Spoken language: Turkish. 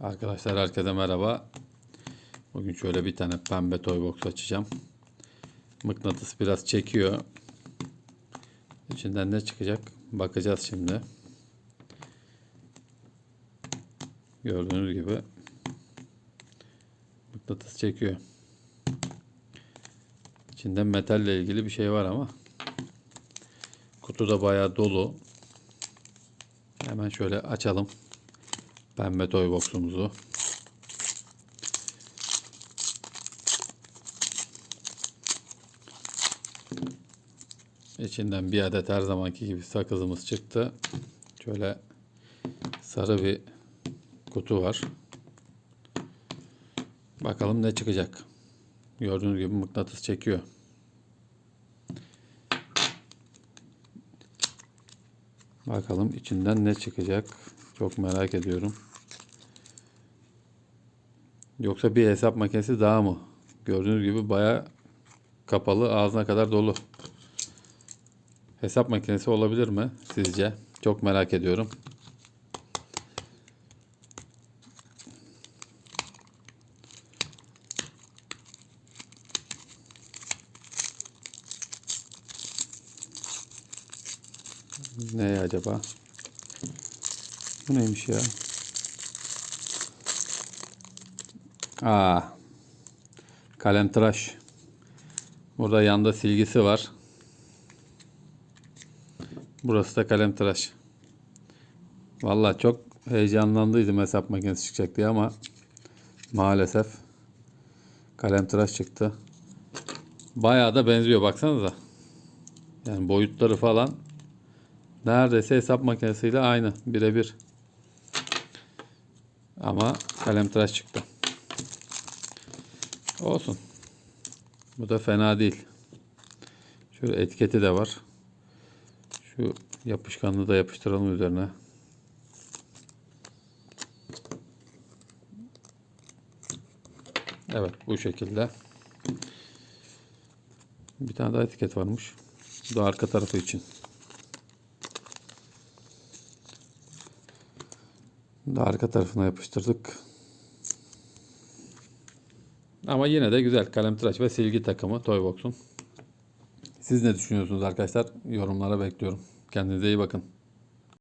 Arkadaşlar herkese merhaba. Bugün şöyle bir tane pembe toy box açacağım. Mıknatıs biraz çekiyor. İçinden ne çıkacak? Bakacağız şimdi. Gördüğünüz gibi mıknatıs çekiyor. İçinde metalle ilgili bir şey var ama kutu da bayağı dolu. Hemen şöyle açalım. Pembe toy box'umuzu. İçinden bir adet her zamanki gibi sakızımız çıktı. Şöyle sarı bir kutu var. Bakalım ne çıkacak. Gördüğünüz gibi mıknatıs çekiyor. Bakalım içinden ne çıkacak. Çok merak ediyorum. Yoksa bir hesap makinesi daha mı? Gördüğünüz gibi baya kapalı ağzına kadar dolu. Hesap makinesi olabilir mi sizce? Çok merak ediyorum. Ne acaba? Bu neymiş ya? Aa. Kalem tıraş. Burada yanda silgisi var. Burası da kalem tıraş. Vallahi çok heyecanlandıydım hesap makinesi çıkacak diye ama maalesef kalem tıraş çıktı. Bayağı da benziyor baksanıza. Yani boyutları falan neredeyse hesap makinesiyle aynı birebir. Ama kalem tıraş çıktı. Olsun. Bu da fena değil. Şöyle etiketi de var. Şu yapışkanlığı da yapıştıralım üzerine. Evet bu şekilde. Bir tane daha etiket varmış. Bu da arka tarafı için. Da arka tarafına yapıştırdık. Ama yine de güzel kalem tıraş ve silgi takımı Toybox'un. Siz ne düşünüyorsunuz arkadaşlar? Yorumlara bekliyorum. Kendinize iyi bakın.